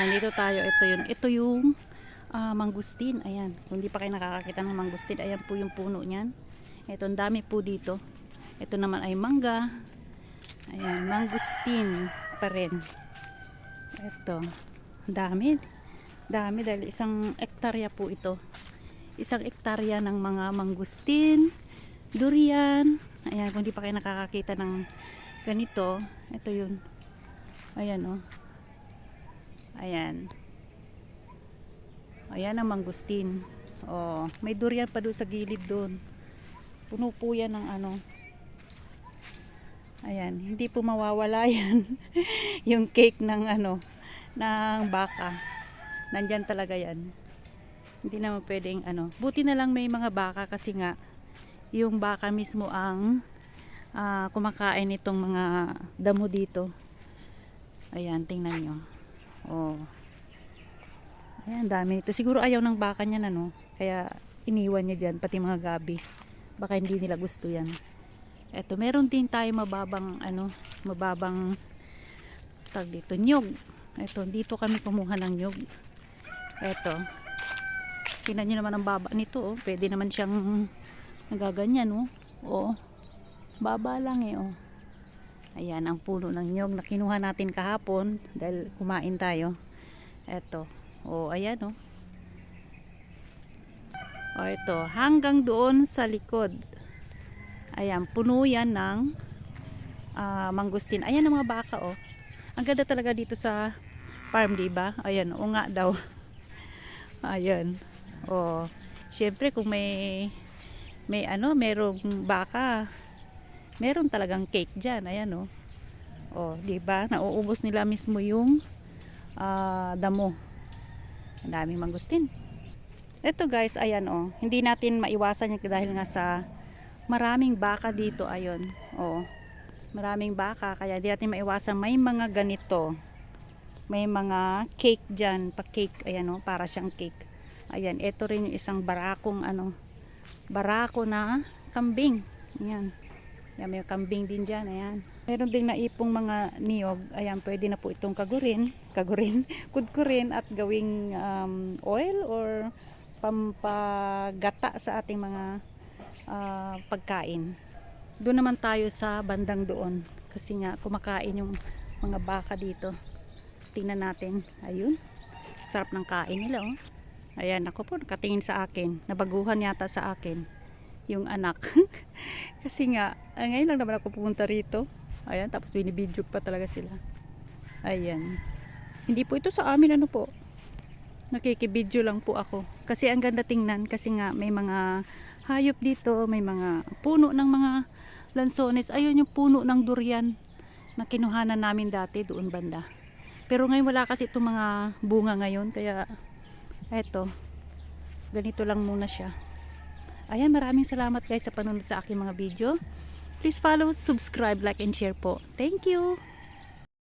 Ayan, dito tayo. Ito yun. Ito yung ah, mangustin. Ayan. Kung di pa kayo nakakakita ng mangustin, ayan po yung puno niyan. Ito, ang dami po dito. Ito naman ay mangga. Ayan, mangustin pa rin. Ito. Dami. Dami dahil isang ektarya po ito. Isang ektarya ng mga mangustin, durian. Ayan, kung di pa kayo nakakakita ng ganito, ito yun. Ayan oh. Ayan. Ayan ang mangustin. Oh, may durian pa doon sa gilid doon. Puno po yan ng ano. Ayan, hindi po mawawala yan. yung cake ng ano, ng baka. Nandyan talaga yan. Hindi naman pwedeng ano. Buti na lang may mga baka kasi nga yung baka mismo ang ah, kumakain itong mga damo dito. Ayan, tingnan nyo. Oh. Ayan, dami nito. Siguro ayaw ng baka niya na, no? Kaya iniwan niya dyan, pati mga gabi. Baka hindi nila gusto yan. Eto, meron din tayo mababang, ano, mababang, tag dito, nyug. Eto, dito kami kumuha ng nyug. Eto. Tingnan nyo naman ang baba nito, oh. Pwede naman siyang nagaganyan, oh. Oo. Baba lang, eh, oh. Ayan, ang puno ng nyog na kinuha natin kahapon dahil kumain tayo. Eto. O, ayan o. O, ito. Hanggang doon sa likod. Ayan, puno yan ng ah, mangustin. Ayan ang mga baka o. Ang ganda talaga dito sa farm, di ba? Ayan, o nga daw. Ayan. O, syempre kung may may ano, merong baka, meron talagang cake diyan, ayan oh. Oh, 'di ba? Nauubos nila mismo yung ah, damo. Ang daming mangustin. Ito guys, ayan oh. Hindi natin maiwasan yan dahil nga sa maraming baka dito, ayun. Oh. Maraming baka kaya di natin maiwasan may mga ganito. May mga cake diyan, pa cake, ayan oh, para siyang cake. Ayan, ito rin yung isang barakong ano, barako na kambing. Ayan. Ayan, may kambing din dyan. Ayan. Meron ding naipong mga niyog. Ayan, pwede na po itong kagurin. Kagurin. Kudkurin at gawing um, oil or pampagata sa ating mga ah, pagkain. Doon naman tayo sa bandang doon. Kasi nga, kumakain yung mga baka dito. Tingnan natin. Ayun. Sarap ng kain nila, oh. Ayan, ako po, nakatingin sa akin. Nabaguhan yata sa akin. Yung anak. Kasi nga, ah, ngayon lang naman ako pumunta rito. Ayan, tapos binibidyo pa talaga sila. Ayan. Hindi po ito sa amin, ano po. Nakikibidyo lang po ako. Kasi ang ganda tingnan, kasi nga may mga hayop dito, may mga puno ng mga lansones. Ayun yung puno ng durian na kinuhanan namin dati doon banda. Pero ngayon wala kasi itong mga bunga ngayon, kaya eto, ganito lang muna siya. Ayan, maraming salamat guys sa panunod sa aking mga video. Please follow, subscribe, like, and share po. Thank you!